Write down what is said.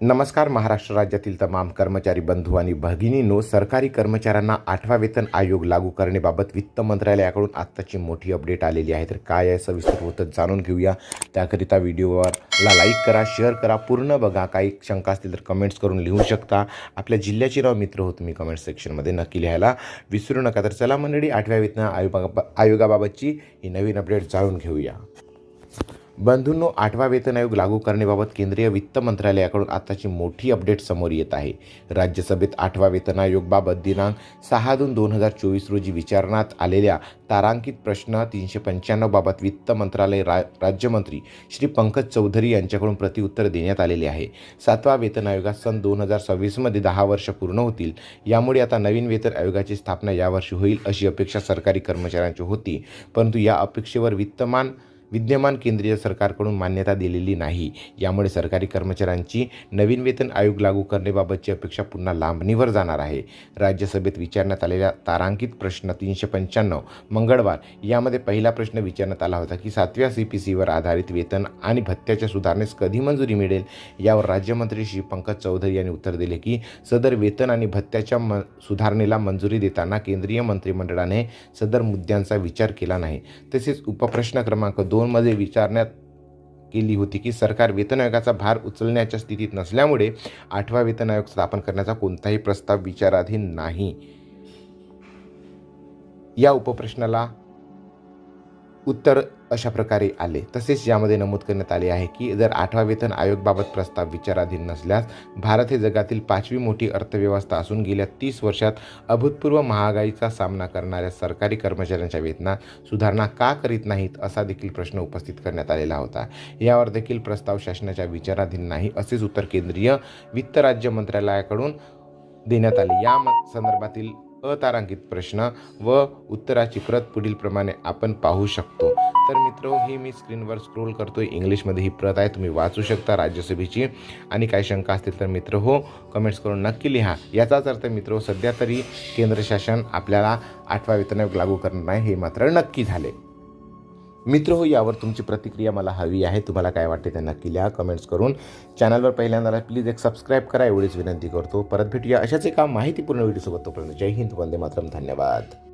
नमस्कार महाराष्ट्र राज्यातील तमाम कर्मचारी बंधू आणि भगिनींनो सरकारी कर्मचाऱ्यांना आठवा वेतन आयोग लागू करण्याबाबत वित्त मंत्रालयाकडून आत्ताची मोठी अपडेट आलेली आहे. तर काय आहे सविस्तर होतं जाणून घेऊया. त्याकरिता व्हिडिओवरला लाईक करा शेअर करा पूर्ण बघा. काही शंका असतील तर कमेंट्स करून लिहू शकता. आपल्या जिल्ह्याचे नाव मित्र हो तुम्ही कमेंट सेक्शनमध्ये नक्की लिहायला विसरू नका. तर चला मंडळी आठव्या वेतन आयोगा आयोगाबाबतची ही नवीन अपडेट जाणून घेऊया. बंधूंनो आठवा वेतन आयोग लागू करण्याबाबत केंद्रीय वित्त मंत्रालयाकडून आताची मोठी अपडेट समोर येत आहे. राज्यसभेत आठवा वेतन आयोगबाबत दिनांक सहा दोन दोन हजार चोवीस रोजी विचारण्यात आलेल्या तारांकित प्रश्न तीनशे पंच्याण्णव बाबत वित्त मंत्रालय रा राज्यमंत्री श्री पंकज चौधरी यांच्याकडून प्रतिउत्तर देण्यात आलेले आहे. सातवा वेतन आयोगात सन दोन हजार सव्वीसमध्ये दहा वर्ष पूर्ण होतील. यामुळे आता नवीन वेतन आयोगाची स्थापना यावर्षी होईल अशी अपेक्षा सरकारी कर्मचाऱ्यांची होती. परंतु या अपेक्षेवर वित्तमान विद्यमान केंद्रीय सरकारकडून मान्यता दिलेली नाही. यामुळे सरकारी कर्मचाऱ्यांची नवीन वेतन आयोग लागू करण्याबाबतची अपेक्षा पुन्हा लांबणीवर जाणार आहे. राज्यसभेत विचारण्यात आलेल्या तारांकित प्रश्न तीनशे पंच्याण्णव मंगळवार यामध्ये पहिला प्रश्न विचारण्यात आला होता की सातव्या सी पी सीवर आधारित वेतन आणि भत्त्याच्या सुधारणेस कधी मंजुरी मिळेल? यावर राज्यमंत्री श्री पंकज चौधरी यांनी उत्तर दिले की सदर वेतन आणि भत्त्याच्या म सुधारणेला मंजुरी देताना केंद्रीय मंत्रिमंडळाने सदर मुद्द्यांचा विचार केला नाही. तसेच उपप्रश्न क्रमांक दोन दोनमध्ये विचारण्यात केली होती की सरकार वेतन आयोगाचा भार उचलण्याच्या स्थितीत नसल्यामुळे आठवा वेतन आयोग स्थापन करण्याचा कोणताही प्रस्ताव विचाराधीन नाही. या उपप्रश्नाला उत्तर अशा प्रकारे आले. तसेच यामध्ये नमूद करण्यात आले आहे की जर आठवा वेतन आयोगबाबत प्रस्ताव विचाराधीन नसल्यास भारत हे जगातील पाचवी मोठी अर्थव्यवस्था असून गेल्या तीस वर्षात अभूतपूर्व महागाईचा सामना करणाऱ्या सरकारी कर्मचाऱ्यांच्या वेतनात सुधारणा का करीत नाहीत असा देखील प्रश्न उपस्थित करण्यात आलेला होता. यावर देखील प्रस्ताव शासनाच्या विचाराधीन नाही असेच उत्तर केंद्रीय वित्त राज्य मंत्रालयाकडून देण्यात आले. या म- संदर्भातील अतारांकित प्रश्न व उत्तराची प्रत पुढील प्रमाणे आपण पाहू शकतो. तर मित्र हे मी स्क्रीनवर स्क्रोल करतो इंग्लिशमध्ये ही प्रत आहे. तुम्ही वाचू शकता राज्यसभेची. आणि काही शंका असतील तर मित्र हो कमेंट्स करून नक्की लिहा. याचाच अर्थ मित्र सध्या तरी केंद्र शासन आपल्याला आठवा वेतन आयोग लागू करणार नाही. हे मात्र नक्की झाले. मित्र हो यावर तुमची प्रतिक्रिया मला हवी आहे. तुम्हाला काय वाटते ते नक्की लिहा कमेंट्स करून. चॅनलवर पहिल्यांदा प्लीज एक सबस्क्राईब करा. एवढीच विनंती करतो. परत भेटूया अशाच एका माहितीपूर्ण व्हिडिओसोबत तोपर्यंत जय हिंद वंदे मातरम. धन्यवाद.